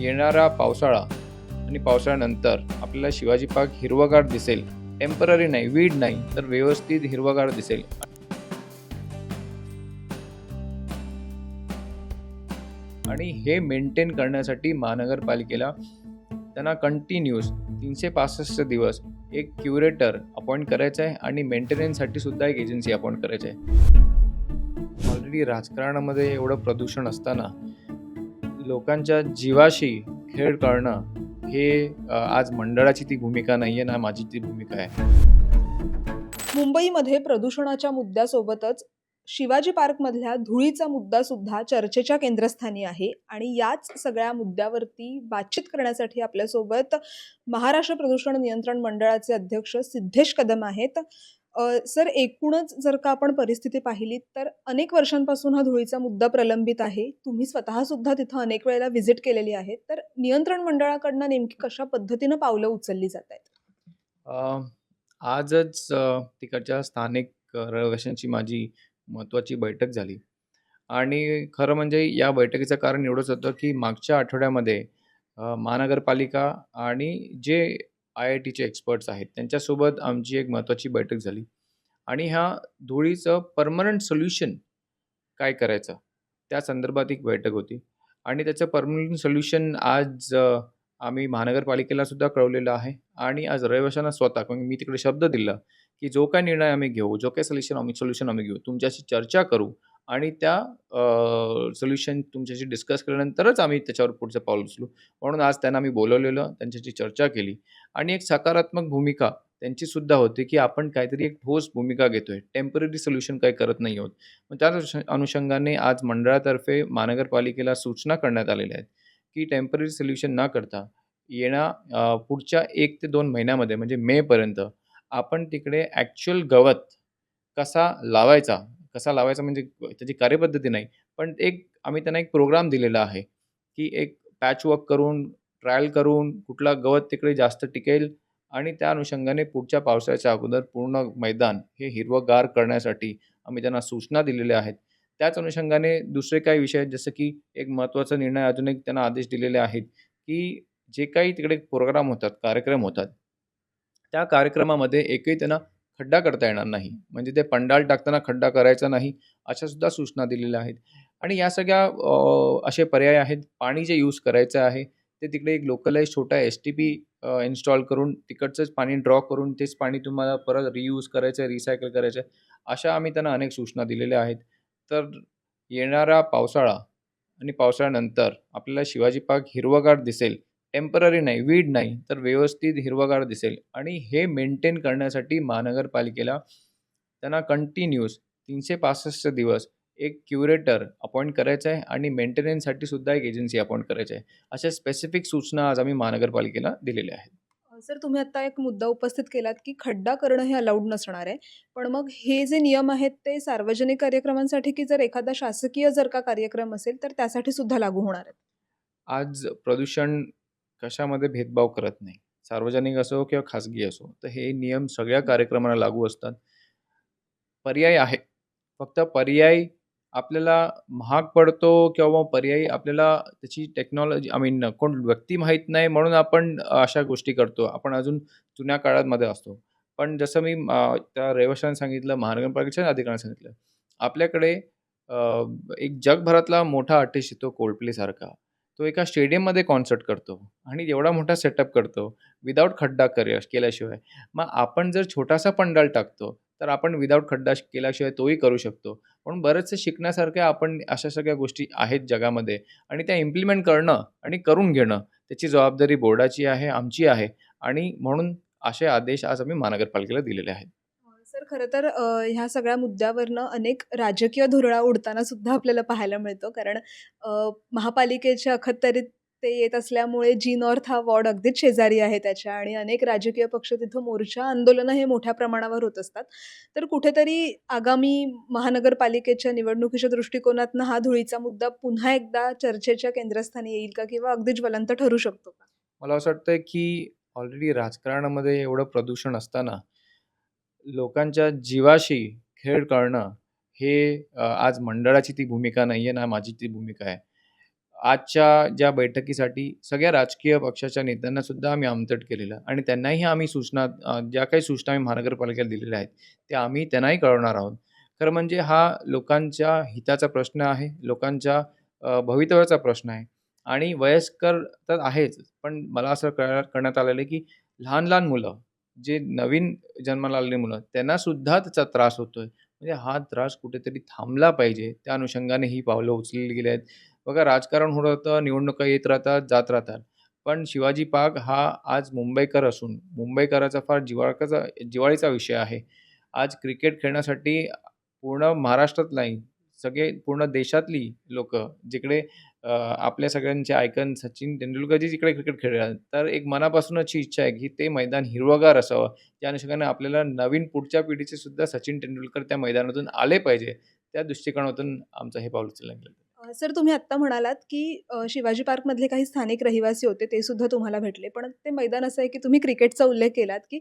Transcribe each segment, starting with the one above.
येणारा पावसाळा आणि पावसाळ्यानंतर आपल्याला शिवाजी पार्क हिरवगार दिसेल. टेंपररी नाही वीड नाही तर व्यवस्थित हिरवगार दिसेल. आणि हे मेंटेन करण्यासाठी महानगरपालिकेला त्यांना कंटिन्यूस तीनशे पासष्ट दिवस एक क्युरेटर अपॉइंट करायचं आहे आणि मेंटेनन्ससाठी सुद्धा एक एजन्सी अपॉइंट करायची आहे. ऑलरेडी राजकारणामध्ये एवढं प्रदूषण असताना लोकांच्या जीवाशी खेळ करणं हे आज मंडळाची ती भूमिका नाही आहे ना माझी ती भूमिका आहे. मुंबईमध्ये प्रदूषणाच्या मुद्द्यासोबतच शिवाजी पार्कमधल्या धुळीचा मुद्दा सुद्धा चर्चेच्या केंद्रस्थानी आहे आणि याच सगळ्या मुद्द्यावरती बातचीत करण्यासाठी आपल्यासोबत महाराष्ट्र प्रदूषण नियंत्रण मंडळाचे अध्यक्ष सिद्धेश कदम आहेत. सर एकूणच जर का आपण परिस्थिती पाहिली तर अनेक वर्षांपासून हा धुळीचा मुद्दा प्रलंबित आहे. तुम्ही स्वतःसुद्धा तिथं अनेक वेळेला व्हिजिट केलेली आहे. तर नियंत्रण मंडळाकडनं नेमकी कशा पद्धतीनं पावलं उचलली जात आहेत? आजच तिकडच्या स्थानिक रहिवाशांची माझी महत्त्वाची बैठक झाली. आणि खरं म्हणजे या बैठकीचं कारण एवढंच होतं की मागच्या आठवड्यामध्ये महानगरपालिका आणि जे आय आय टीचे एक्सपर्ट्स आहेत. त्यांच्यासोबत आमची एक महत्त्वाची बैठक झाली. आणि ह्या धुळीचं परमनंट सोल्युशन काय करायचं? त्या संदर्भात एक बैठक होती. आणि त्याचं परमनंट सोल्युशन आज आम्ही महानगरपालिकेला सुद्धा कळवलेलं आहे. आणि आज रहिवाशांना स्वतः कारण मी तिकडे शब्द दिला की जो काय निर्णय आम्ही घेऊ जो काय सोल्युशन आम्ही सोल्युशन आम्ही घेऊ तुमच्याशी चर्चा करू आणि त्या सोल्युशन तुमच्याशी डिस्कस केल्यानंतरच आम्ही त्याच्यावर पुढचं पाऊल उचलू. म्हणून आज त्यांना आम्ही बोलवलेलं त्यांच्याशी चर्चा केली आणि एक सकारात्मक भूमिका त्यांची सुद्धा होती की आपण काहीतरी एक ठोस भूमिका घेतोय. टेंपररी सोल्युशन काही करत नाही आहोत. मग त्या अनुष- अनुषंगाने आज मंडळातर्फे महानगरपालिकेला सूचना करण्यात आलेल्या आहेत की टेंपररी सोल्युशन न करता येणा पुढच्या एक ते दोन महिन्यामध्ये म्हणजे मेपर्यंत आपण तिकडे ॲक्च्युअल गवत कसा लावायचा कसा लावायचा म्हणजे त्याची कार्यपद्धती नाही. पण एक आम्ही त्यांना एक प्रोग्राम दिलेला आहे की एक पॅचवर्क करून ट्रायल करून कुठला गवत तिकडे जास्त टिकेल आणि त्या अनुषंगाने पुढच्या पावसाळ्याच्या अगोदर पूर्ण मैदान हे हिरवंगार करण्यासाठी आम्ही त्यांना सूचना दिलेल्या आहेत. त्याच अनुषंगाने दुसरे काही विषय आहेत जसं की एक महत्त्वाचा निर्णय अजून एक त्यांना आदेश दिलेले आहेत की जे काही तिकडे प्रोग्राम होतात कार्यक्रम होतात त्या कार्यक्रमामध्ये एकही त्यांना खड्डा करता येणार नाही. म्हणजे ते पंडाल टाकताना खड्डा करायचा नाही अशा सुद्धा सूचना दिलेल्या आहेत. आणि या सगळ्या असे पर्याय आहेत. पाणी जे यूज करायचं आहे ते तिकडे एक लोकलाईज छोटा एस टी पी इन्स्टॉल करून तिकडचंच पाणी ड्रॉ करून तेच पाणी तुम्हाला परत रियूज करायचं आहे रिसायकल करायचं आहे अशा आम्ही त्यांना अनेक सूचना दिलेल्या आहेत. तर येणारा पावसाळा आणि पावसाळ्यानंतर आपल्याला शिवाजी पार्क हिरवगार दिसेल टेंपररी नाही वीड नाही तर व्यवस्थित हिरवगार दिसेल. आणि हे मेंटेन करण्यासाठी महानगरपालिकेला त्यांना कंटिन्यूस तीनशे पासष्ट दिवस एक क्युरेटर अपॉइंट करायचं आहे आणि मेंटेनन्ससाठी सुद्धा एक एजन्सी अपॉइंट करायची आहे. अशा स्पेसिफिक सूचना आज आम्ही महानगरपालिकेला दिलेल्या आहेत. सर तुम्ही आता एक मुद्दा उपस्थित केलात की खड्डा करणं हे अलाउड नसणार आहे. पण मग हे जे नियम आहेत ते सार्वजनिक कार्यक्रमांसाठी की जर एखादा शासकीय जर का कार्यक्रम असेल तर त्यासाठी सुद्धा लागू होणार आहेत? आज प्रदूषण कशामध्ये भेदभाव करत नाही. सार्वजनिक असो किंवा खाजगी असो तर हे नियम सगळ्या कार्यक्रमाला लागू असतात. पर्याय आहे. फक्त पर्याय आपल्याला महाग पडतो किंवा पर्यायी आपल्याला त्याची टेक्नॉलॉजी आय मीन कोण व्यक्ती माहीत नाही म्हणून आपण अशा गोष्टी करतो. आपण अजून जुन्या काळामध्ये असतो. पण जसं मी त्या रहिवाशांना सांगितलं महानगरपालिकेच्या अधिकाऱ्यांना सांगितलं आपल्याकडे एक जगभरातला मोठा आर्टिस्ट येतो कोल्डप्लेसारखा तो एका स्टेडियममध्ये कॉन्सर्ट करतो आणि एवढा मोठा सेटअप करतो विदाऊट खड्डा कर केल्याशिवाय. मग आपण जर छोटासा पंडाल टाकतो तर आपण विदाऊट खड्डा केल्याशिवाय तोही करू शकतो. म्हणून बरेचसे शिकण्यासारख्या आपण अशा सगळ्या गोष्टी आहेत जगामध्ये आणि त्या इम्प्लिमेंट करणं आणि करून घेणं त्याची जबाबदारी बोर्डाची आहे आमची आहे आणि म्हणून असे आदेश आज आम्ही महानगरपालिकेला दिलेले आहेत. तर खरं तर ह्या सगळ्या मुद्द्यावरनं अनेक राजकीय धुरळा उडताना सुद्धा आपल्याला पाहायला मिळतो. कारण महापालिकेच्या अखत्यारीत ते येत असल्यामुळे जी नॉर्थ हा वॉर्ड अगदीच शेजारी आहे त्याच्या आणि अनेक राजकीय पक्ष तिथं मोर्चा आंदोलनं हे मोठ्या प्रमाणावर होत असतात. तर कुठेतरी आगामी महानगरपालिकेच्या निवडणुकीच्या दृष्टिकोनातनं हा धुळीचा मुद्दा पुन्हा एकदा चर्चेच्या केंद्रस्थानी येईल का किंवा अगदी ज्वलंत ठरू शकतो का? मला असं वाटतं की ऑलरेडी राजकारणामध्ये एवढं प्रदूषण असताना लोकांच्या जीवाशी खेळ करणं हे अ, आज मंडळाची ती भूमिका नाही आहे ना माझी ती भूमिका आहे. आजच्या ज्या बैठकीसाठी सगळ्या राजकीय पक्षाच्या नेत्यांना सुद्धा आम्ही आमंत्रित केलेलं आणि त्यांनाही आम्ही सूचना अ, ज्या काही सूचना आम्ही महानगरपालिकेला दिलेल्या आहेत त्या आम्ही त्यांनाही कळवणार आहोत. खरं म्हणजे हा लोकांच्या हिताचा प्रश्न आहे लोकांच्या अ, भवितव्याचा प्रश्न आहे आणि वयस्कर तर आहेच पण मला असं कळ करण्यात आलेलं आहे की लहान लहान मुलं जे नवीन जन्माला आलेली मुलं त्यांना सुद्धा त्याचा त्रास होतोय. म्हणजे हा त्रास कुठेतरी थांबला पाहिजे. त्या अनुषंगाने ही पावलं उचलली गेली आहेत. बघा राजकारण होत राहतं निवडणुका येत राहतात जात राहतात. पण शिवाजी पार्क हा आज मुंबईकर असून मुंबईकराचा फार जिवाळकाचा जिवाळीचा विषय आहे. आज क्रिकेट खेळण्यासाठी पूर्ण महाराष्ट्रात नाही सगळे पूर्ण देशातली लोक जिकडे अ, आपल्या सगळ्यांचे आयकन सचिन तेंडुलकरजी जिकडे क्रिकेट खेळला तर एक मनापासूनची इच्छा आहे की ते मैदान हिरवगार असावं. त्या अनुषंगाने आपल्याला नवीन पुढच्या पिढीचे सुद्धा सचिन तेंडुलकर त्या मैदानातून आले पाहिजे. त्या दृष्टिकोनातून आमचं हे पाऊल उचललं गेलं. अ, सर तुम्ही आत्ता म्हणालात की अ, शिवाजी पार्कमधले काही स्थानिक रहिवासी होते ते सुद्धा तुम्हाला भेटले. पण ते मैदान असं आहे की तुम्ही क्रिकेटचा उल्लेख केलात की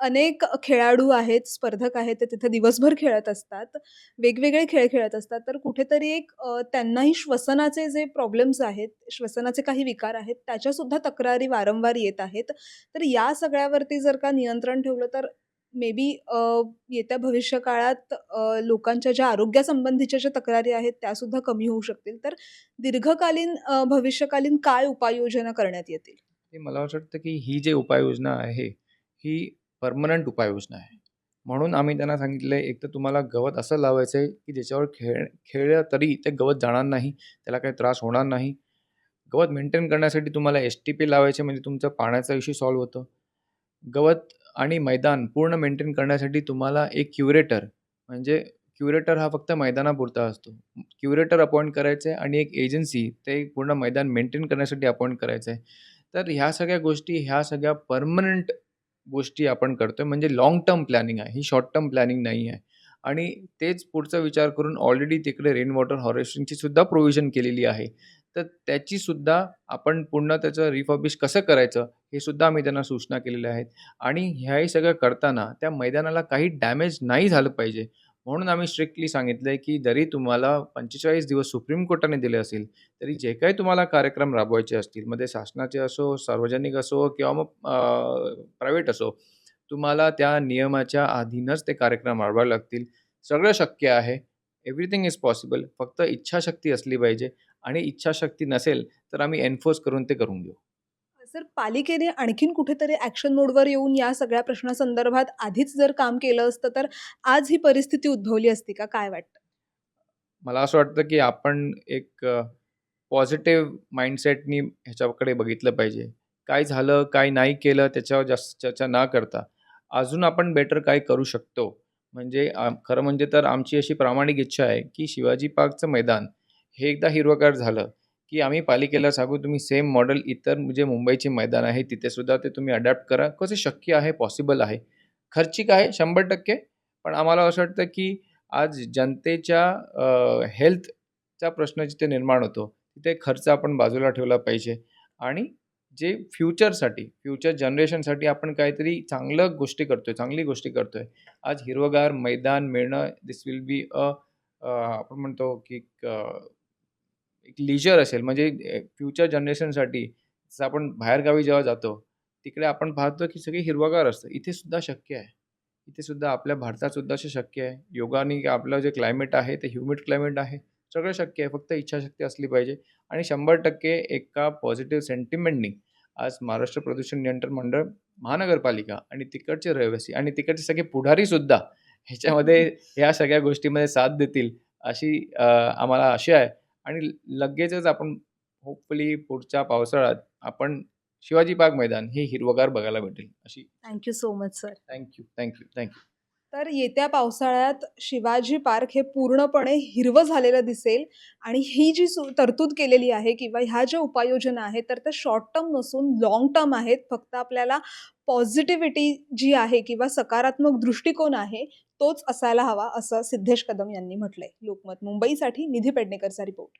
अनेक खेळाडू आहेत स्पर्धक आहेत ते तिथे दिवसभर खेळत असतात वेगवेगळे खेळ खेळत असतात. तर कुठेतरी एक त्यांनाही श्वसनाचे जे प्रॉब्लेम्स आहेत श्वसनाचे काही विकार आहेत त्याच्यासुद्धा तक्रारी वारंवार येत आहेत. तर या सगळ्यावरती जर का नियंत्रण ठेवलं तर मे बी येत्या भविष्यकाळात लोकांच्या ज्या आरोग्यासंबंधीच्या ज्या तक्रारी आहेत त्यासुद्धा कमी होऊ शकतील. तर दीर्घकालीन भविष्यकालीन काय उपाययोजना करण्यात येतील? हे मला असं वाटतं की ही जी उपाययोजना आहे ही परमनंट उपाययोजना आहे. म्हणून आम्ही त्यांना सांगितलं आहे एक तर तुम्हाला गवत असं लावायचं आहे की ज्याच्यावर खेळ खेळलं तरी ते गवत जाणार नाही त्याला काही त्रास होणार नाही. गवत मेंटेन करण्यासाठी तुम्हाला एस टी पी लावायचे म्हणजे तुमचं पाण्याचा इश्यू सॉल्व्ह होतो. गवत आणि मैदान पूर्ण मेंटेन करण्यासाठी तुम्हाला एक क्युरेटर म्हणजे क्युरेटर हा फक्त मैदानापुरता असतो. क्युरेटर अपॉइंट करायचं आहे आणि एक एजन्सी ते पूर्ण मैदान मेंटेन करण्यासाठी अपॉइंट करायचं आहे तर ह्या सगळ्या गोष्टी ह्या सगळ्या परमनंट गोष्टी आपण करतोय. म्हणजे लाँग टर्म प्लॅनिंग आहे. ही शॉर्ट टर्म प्लॅनिंग नाही आहे. आणि तेच पुढचा विचार करून ऑलरेडी तिकडे रेन वॉटर हार्वेस्टिंगची सुद्धा प्रोव्हिजन केलेली आहे. तर त्याची सुद्धा आपण पुन्हा त्याचं रिफर्बिश कसं करायचं हे सुद्धा आम्ही त्यांना सूचना केलेल्या आहेत. आणि ह्याही सगळं करताना त्या मैदानाला काही डॅमेज नाही झालं पाहिजे. म्हणून आम्ही स्ट्रिक्टली सांगितलं आहे की जरी तुम्हाला पंचेचाळीस दिवस सुप्रीम कोर्टाने दिले असेल तरी जे काही तुम्हाला कार्यक्रम राबवायचे असतील मध्ये शासनाचे असो सार्वजनिक असो किंवा मग प्रायव्हेट असो तुम्हाला त्या नियमाच्या अधीनच ते कार्यक्रम राबवावे लागतील. सगळं शक्य आहे. एव्हरीथिंग इज पॉसिबल फक्त इच्छाशक्ती असली पाहिजे. आणि इच्छाशक्ती नसेल तर आम्ही एन्फोर्स करून ते करून घेऊ. सर पालिकेने आणखीन कुठेतरी ॲक्शन मोडवर येऊन या सगळ्या प्रश्नासंदर्भात आधीच जर काम केलं असतं तर आज ही परिस्थिती उद्भवली असती का? काय वाटतं? मला असं वाटतं की आपण एक पॉझिटिव्ह माइंडसेटनी ह्याच्याकडे बघितलं पाहिजे. काय झालं काय नाही केलं त्याच्यावर जास्त चर्चा न करता. अजून आपण बेटर काय करू शकतो? म्हणजे खरं म्हणजे तर आमची अशी प्रामाणिक इच्छा आहे की शिवाजी पार्कचं मैदान हे एकदा हिरवगार झालं. की आम्ही पालिकेला सांगू तुम्ही सेम मॉडेल इतर जे मुंबईचे मैदान आहे तिथे सुद्धा ते तुम्ही अडॅप्ट करा. कसं शक्य आहे पॉसिबल आहे. खर्चिक आहे शंभर टक्के. पण आम्हाला असं वाटतं की आज जनतेच्या हेल्थचा प्रश्न जिथे निर्माण होतो तिथे खर्च आपण बाजूला ठेवला पाहिजे. आणि जे फ्युचरसाठी फ्युचर जनरेशनसाठी आपण काहीतरी चांगलं गोष्टी करतोय चांगली गोष्टी करतोय. आज हिरवगार मैदान मिळणं दिस विल बी अ आपण म्हणतो की एक, लिजर असेल म्हणजे फ्युचर जनरेशनसाठी जसं आपण बाहेरगावी जेव्हा जातो तिकडे आपण पाहतो की सगळे हिरवागार असतं. इथे सुद्धा शक्य आहे. इथे सुद्धा आपल्या भारतात सुद्धा असे शक्य आहे. योगाने आपलं जे क्लायमेट आहे ते ह्युमिड क्लायमेट आहे सगळं शक्य आहे. फक्त इच्छाशक्ती असली पाहिजे. आणि शंभर टक्के एका पॉझिटिव्ह सेंटिमेंटनी आज महाराष्ट्र प्रदूषण नियंत्रण मंडळ महानगरपालिका आणि तिकडचे रहिवासी आणि तिकडचे सगळे पुढारीसुद्धा ह्याच्यामध्ये ह्या सगळ्या गोष्टीमध्ये साथ देतील अशी आम्हाला आशा आहे. आणि लगेचच आपण होपफुली पुढच्या पावसाळ्यात आपण शिवाजी पार्क मैदान हे हिरवगार बघायला भेटेल अशी thank you so much sir thank you thank you thank you तर येत्या पावसाळ्यात शिवाजी पार्क हे पूर्णपणे हिरवं झालेलं दिसेल आणि ही जी सु तरतूद केलेली आहे किंवा ह्या ज्या उपाययोजना आहेत तर त्या शॉर्ट टर्म नसून लाँग टर्म आहेत. फक्त आपल्याला पॉझिटिव्हिटी जी आहे किंवा सकारात्मक दृष्टिकोन आहे तोच असायला हवा असं सिद्धेश कदम यांनी म्हटलंय. लोकमत मुंबईसाठी निधी पेडणेकरचा रिपोर्ट